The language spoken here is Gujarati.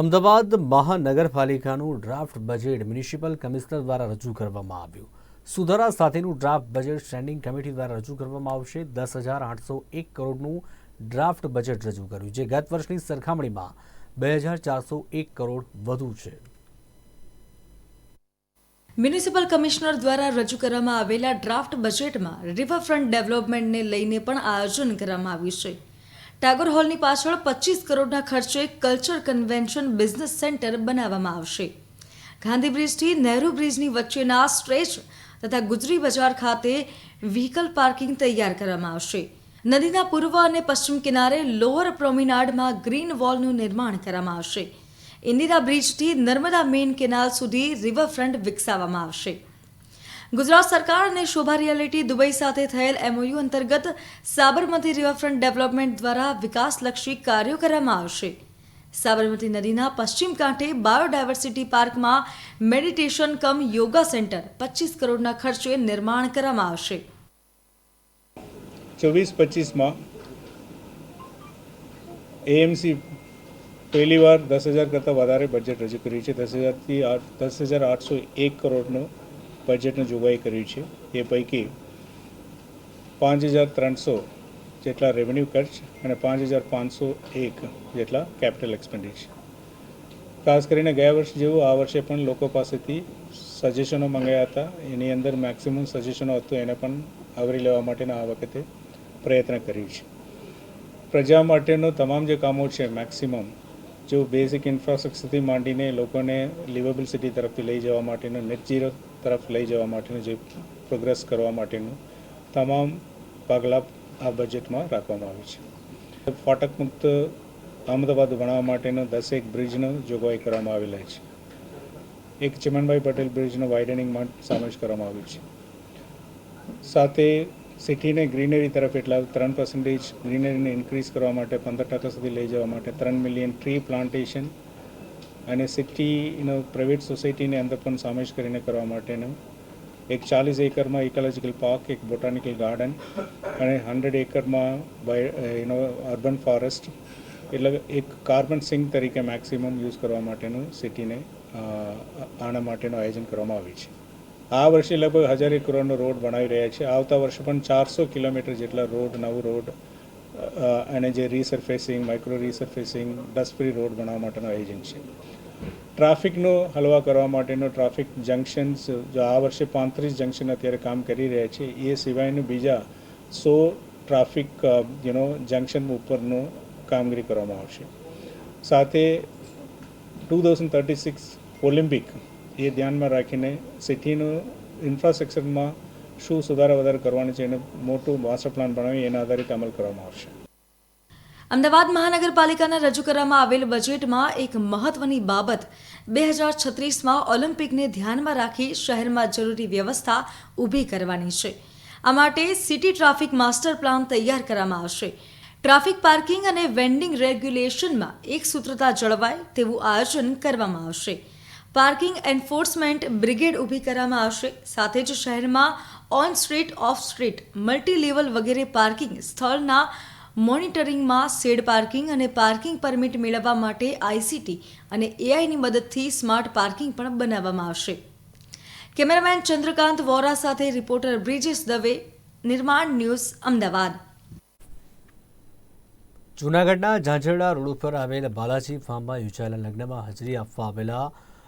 અમદાવાદ મહાનગરપાલિકાનું ડ્રાફ્ટ બજેટ મ્યુનિસિપલ કમિશનર દ્વારા રજૂ કરવામાં આવ્યું. સુધારા સાથેનું ડ્રાફ્ટ બજેટ સ્ટેન્ડિંગ કમિટી દ્વારા રજૂ કરવામાં આવશે. દસ હજાર આઠસો એક કરોડનું ડ્રાફ્ટ બજેટ રજૂ કર્યું, જે ગત વર્ષની સરખામણીમાં બે હજાર ચારસો એક કરોડ વધુ છે. મ્યુનિસિપલ કમિશનર દ્વારા રજૂ કરવામાં આવેલા ડ્રાફ્ટ બજેટમાં રિવરફ્રન્ટ ડેવલપમેન્ટને લઈને પણ આયોજન કરવામાં આવ્યું છે. ટાગોર હોલની પાછળ પચીસ કરોડના ખર્ચે કલ્ચર કન્વેન્શન બિઝનેસ સેન્ટર બનાવવામાં આવશે. ગાંધી બ્રિજથી નહેરુ બ્રિજની વચ્ચેના સ્ટ્રેચ તથા ગુજરી બજાર ખાતે વ્હીકલ પાર્કિંગ તૈયાર કરવામાં આવશે. નદીના પૂર્વ અને પશ્ચિમ કિનારે લોઅર પ્રોમિનાડમાં ગ્રીન વોલનું નિર્માણ કરવામાં આવશે. ઇન્દિરા બ્રિજથી નર્મદા મેઇન કેનાલ સુધી રિવરફ્રન્ટ વિકસાવવામાં આવશે. ગુજરાત સરકાર અને શોભા રિયાલિટી દુબઈ સાથે થયેલ એમઓયુ અંતર્ગત સાબરમતી રિવરફ્રન્ટ ડેવલપમેન્ટ દ્વારા વિકાસલક્ષી કાર્યો કરવામાં આવશે. સાબરમતી નદીના પશ્ચિમ કાંઠે બાયોડાયવર્સિટી પાર્કમાં મેડિટેશન કમ યોગા સેન્ટર પચીસ કરોડના ખર્ચે નિર્માણ કરવામાં આવશે. ચોવીસ પચીસમાં એએમસી પહેલીવાર દસ હજાર કરતાં વધારે બજેટ રજૂ કર્યું છે. દસ હજારથી દસ હજાર આઠસો એક કરોડનું બજેટની જોગવાઈ કરી છે. એ પૈકી પાંચ હજાર ત્રણસો જેટલા રેવન્યુ ખર્ચ અને પાંચ હજાર પાંચસો એક જેટલા કેપિટલ એક્સપેન્ડિચર ખાસ કરીને ગયા વર્ષ જેવું આ વર્ષે પણ લોકો પાસેથી સજેશનો મંગાયા હતા. એની અંદર મેક્સિમમ સજેશનો હતું, એને પણ આવરી લેવા માટેના આ વખતે પ્રયત્ન કર્યું છે. પ્રજા માટેનો તમામ જે કામો છે મેક્સિમમ જો બેઝિક ઇન્ફ્રાસ્ટ્રક્ચરથી માંડીને લોકોને લિવેબલ સિટી તરફથી લઈ જવા માટેનો નેટ ઝીરો તરફ લઈ જવા માટેનું જે પ્રોગ્રેસ કરવા માટેનું તમામ પગલાં આ બજેટમાં રાખવામાં આવ્યું છે. ફાટક મુક્ત અમદાવાદ ભણાવવા માટેનો દસેક બ્રિજનો જોગવાઈ કરવામાં આવેલા છે. એક ચમનભાઈ પટેલ બ્રિજનો વાઇડનિંગમાં સમાવેશ કરવામાં આવ્યો છે. સાથે સિટીને ગ્રીનરી તરફ એટલા ત્રણ પર્સન્ટેજ ગ્રીનરીને ઇન્ક્રીઝ કરવા માટે પંદર ટકા સુધી લઈ જવા માટે ત્રણ મિલિયન ટ્રી પ્લાન્ટેશન અને સિટીનો પ્રાઇવેટ સોસાયટીની અંદર પણ સામેશ કરીને કરવા માટેનું એક ચાલીસ એકરમાં ઇકોલોજીકલ પાર્ક એક બોટાનિકલ ગાર્ડન અને હંડ્રેડ એકરમાં બાય એનો અર્બન ફોરેસ્ટ એટલે એક કાર્બન સિંક તરીકે મેક્સિમમ યુઝ કરવા માટેનું સિટીને આના માટેનું આયોજન કરવામાં આવ્યું છે. આ વર્ષે લગભગ હજાર કરોડનો રોડ બનાવી રહ્યા છે. આવતા વર્ષે પણ ચારસો કિલોમીટર જેટલા રોડ, નવું રોડ અને જે resurfacing micro resurfacing dust free road બનાવવા માટેનું આયોજન છે. ટ્રાફિકનો હલવા કરવા માટેનો ટ્રાફિક જંકશન્સ જો આ વર્ષે પાંત્રીસ જંકશન અત્યારે કામ કરી રહ્યા છે, એ સિવાયનું બીજા સો ટ્રાફિક યુનો જંકશન ઉપરનું કામગીરી કરવામાં આવશે. સાથે two thousand thirty six Olympic એ ધ્યાનમાં રાખીને સિટીનું ઇન્ફ્રાસ્ટ્રક્ચરમાં શું સુધારા વધારે કરવાની છે એને મોટું માસ્ટર પ્લાન બનાવી એના આધારિત અમલ કરવામાં આવશે. અમદાવાદ મહાનગરપાલિકાના રજૂ કરવામાં આવેલ બજેટમાં એક મહત્વની બાબત બે હજાર છત્રીસમાં ઓલિમ્પિકને ધ્યાનમાં રાખી શહેરમાં જરૂરી વ્યવસ્થા ઊભી કરવાની છે. આ માટે સિટી ટ્રાફિક માસ્ટર પ્લાન તૈયાર કરવામાં આવશે. ટ્રાફિક પાર્કિંગ અને વેન્ડિંગ રેગ્યુલેશનમાં એક સૂત્રતા જળવાય તેવું આયોજન કરવામાં આવશે. પાર્કિંગ એન્ફોર્સમેન્ટ બ્રિગેડ ઊભી કરવામાં આવશે. સાથે જ શહેરમાં on street, off street multi level વગેરે પાર્કિંગ સ્થળના મોનિટરિંગમાં શેડ પાર્કિંગ અને પાર્કિંગ પરમિટ મેળવવા માટે આઈસીટી અને એઆઈની મદદથી સ્માર્ટ પાર્કિંગ પણ બનાવવામાં આવશે. કેમેરામેન ચંદ્રકાંત વોરા સાથે રિપોર્ટર બ્રિજેશ દવે, નિર્માણ ન્યૂઝ અમદાવાદ. જૂનાગઢના ઝાંઝરડા રોડ ઉપર આવેલ બાલાજી ફાર્મમાં યોજાયેલા લગ્નમાં હાજરી આપવા આવેલા